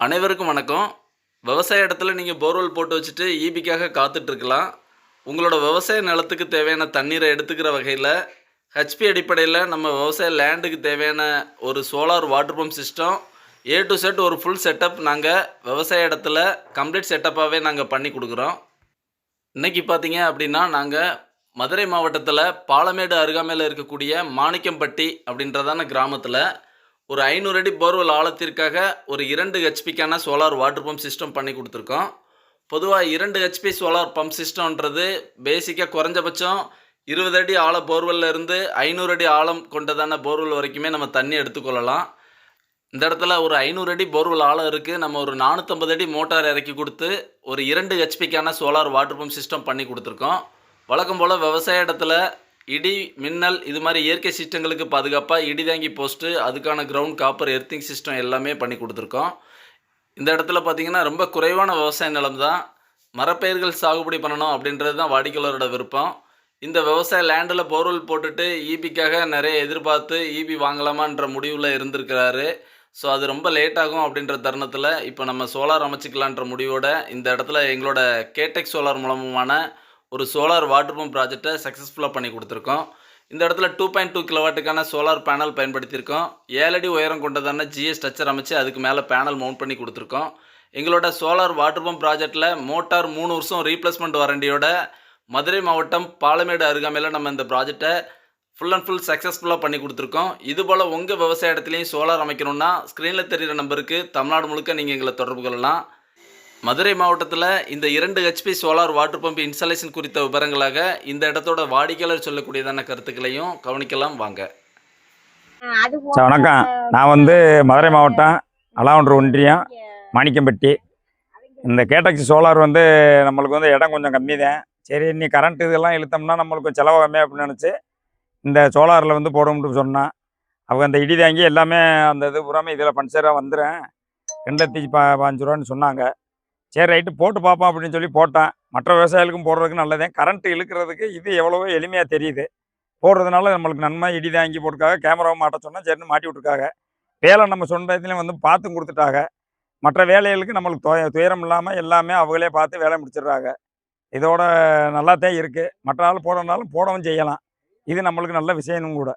அனைவருக்கும் வணக்கம். விவசாய இடத்துல நீங்கள் போர்வெல் போட்டு வச்சுட்டு ஈபிக்காக காத்துட்ருக்கலாம். உங்களோட விவசாய நிலத்துக்கு தேவையான தண்ணீரை எடுத்துக்கிற வகையில் ஹெச்பி அடிப்படையில் நம்ம விவசாய லேண்டுக்கு தேவையான ஒரு solar water pump system A to Z ஒரு ஃபுல் செட்டப் நாங்கள் விவசாய இடத்துல கம்ப்ளீட் செட்டப்பாகவே நாங்கள் பண்ணி கொடுக்குறோம். இன்றைக்கி பார்த்தீங்க அப்படின்னா நாங்கள் மதுரை மாவட்டத்தில் பாலமேடு அருகாமையில் இருக்கக்கூடிய மாணிக்கம்பட்டி அப்படின்றதான கிராமத்தில் ஒரு ஐநூறு அடி போர்வெல் ஆழத்திற்காக ஒரு இரண்டு ஹெச்பிக்கான சோலார் வாட்டர் பம்ப் சிஸ்டம் பண்ணி கொடுத்துருக்கோம். பொதுவாக இரண்டு ஹெச்பி சோலார் பம்ப் சிஸ்டம்ன்றது பேசிக்காக குறைஞ்சபட்சம் இருபது அடி ஆழ போர்வெல்ல இருந்து ஐநூறு அடி ஆழம் கொண்டதான போர்வெல் வரைக்குமே நம்ம தண்ணி எடுத்துக்கொள்ளலாம் இந்த இடத்துல ஒரு ஐநூறு அடி போர்வெல் ஆழம் இருக்குது நம்ம ஒரு நானூற்றம்பது அடி மோட்டார் இறக்கி கொடுத்து ஒரு இரண்டு ஹெச்பிக்கான சோலார் வாட்டர் பம்ப் சிஸ்டம் பண்ணி கொடுத்துருக்கோம். வழக்கம் போல் விவசாய இடத்துல இடி மின்னல் இது மாதிரி இயற்கை சிஸ்டங்களுக்கு பாதுகாப்பாக இடி தாங்கி போஸ்ட்டு அதுக்கான கிரவுண்ட் காப்பர் எர்த்திங் சிஸ்டம் எல்லாமே பண்ணி கொடுத்துருக்கோம். இந்த இடத்துல பார்த்தீங்கன்னா ரொம்ப குறைவான விவசாய நிலம் தான். மரப்பயிர்கள் சாகுபடி பண்ணணும் அப்படின்றது தான் வாடிக்கையாளரோட விருப்பம். இந்த விவசாய லேண்டில் போர்வெல் போட்டுட்டு ஈபிக்காக நிறைய எதிர்பார்த்து ஈபி வாங்கலாமான்ற முடிவில் இருந்திருக்கிறாரு. ஸோ அது ரொம்ப லேட் ஆகும் அப்படின்ற தருணத்தில் இப்போ நம்ம சோலார் அமைச்சிக்கலான்ற முடிவோட இந்த இடத்துல எங்களோட கேடெக் சோலார் மூலமான ஒரு சோலார் வாட்டர் பம்ப் ப்ராஜெக்டை சக்ஸஸ்ஃபுல்லாக பண்ணி கொடுத்துருக்கோம். இந்த இடத்துல டூ பாயிண்ட் டூ கிலோவாட்டுக்கான சோலார் பேனல் பயன்படுத்தியிருக்கோம். ஏழடி உயரம் கொண்டதான ஜிஎஸ் ஸ்ட்ரக்சர் அமைச்சு அதுக்கு மேலே பேனல் மவுண்ட் பண்ணி கொடுத்துருக்கோம். எங்களோட சோலார் வாட்டர் பம்ப் ப்ராஜெக்டில் மோட்டார் மூணு வருஷம் ரீப்ளேஸ்மெண்ட் வாரண்டியோட மதுரை மாவட்டம் பாலமேடு அருகாமையில் நம்ம இந்த ப்ராஜெக்டை ஃபுல் அண்ட் ஃபுல் சக்ஸஸ்ஃபுல்லாக பண்ணி கொடுத்துருக்கோம். இது போல் உங்கள் விவசாய இடத்துலையும் சோலார் அமைக்கணும்னா ஸ்க்ரீனில் தெரிகிற நம்பருக்கு தமிழ்நாடு முழுக்க நீங்கள் எங்களை தொடர்பு கொள்ளலாம். மதுரை மாவட்டத்தில் இந்த இரண்டு HP solar water pump installation குறித்த விவரங்களாக இந்த இடத்தோட வாடிக்கையாளர் சொல்லக்கூடியதான கருத்துக்களையும் கவனிக்கலாம் வாங்க. வணக்கம். நான் வந்து மதுரை மாவட்டம் அலாவண்டூர் ஒன்றியம் மாணிக்கம்பட்டி. இந்த கேட்டக்சி சோலார் வந்து நம்மளுக்கு வந்து இடம் கொஞ்சம் கம்மி தான் சரி இன்னி கரண்ட் இதெல்லாம் இழுத்தோம்னா நம்மளுக்கு கொஞ்சம் செலவு கம்மி அப்படின்னு நினச்சி இந்த சோலாரில் வந்து போடும்னு சொன்னான் அவங்க அந்த இடி தாங்கி எல்லாமே அந்த இது பூராமே இதில் பஞ்சராக வந்துடும் ரெண்டு லட்சத்தி பா பாஞ்சு ரூபான்னு சொன்னாங்க. சரி ரைட்டு போட்டு பார்ப்போம் அப்படின்னு சொல்லி போட்டேன். மற்ற விவசாயிகளுக்கும் போடுறதுக்கு நல்லதே. கரண்ட் இழுக்கிறதுக்கு இது எவ்வளவோ எளிமையாக தெரியுது. போடுறதுனால நம்மளுக்கு நன்மை இடி தாங்கி போட்டுருக்காங்க கேமராவை மாட்ட சொன்னால் சரின்னு மாட்டி விட்ருக்காங்க வேலை நம்ம சொன்ன இதுலேயும் வந்து பார்த்தும் கொடுத்துட்டாங்க. மற்ற வேலைகளுக்கு நம்மளுக்கு துய துயரம் இல்லாமல் எல்லாமே அவங்களே பார்த்து வேலை முடிச்சிடுறாங்க. இதோட நல்லா தான் இருக்குது மற்ற ஆள் போடுறதுனாலும் போடவும் செய்யலாம். இது நம்மளுக்கு நல்ல விஷயமும் கூட.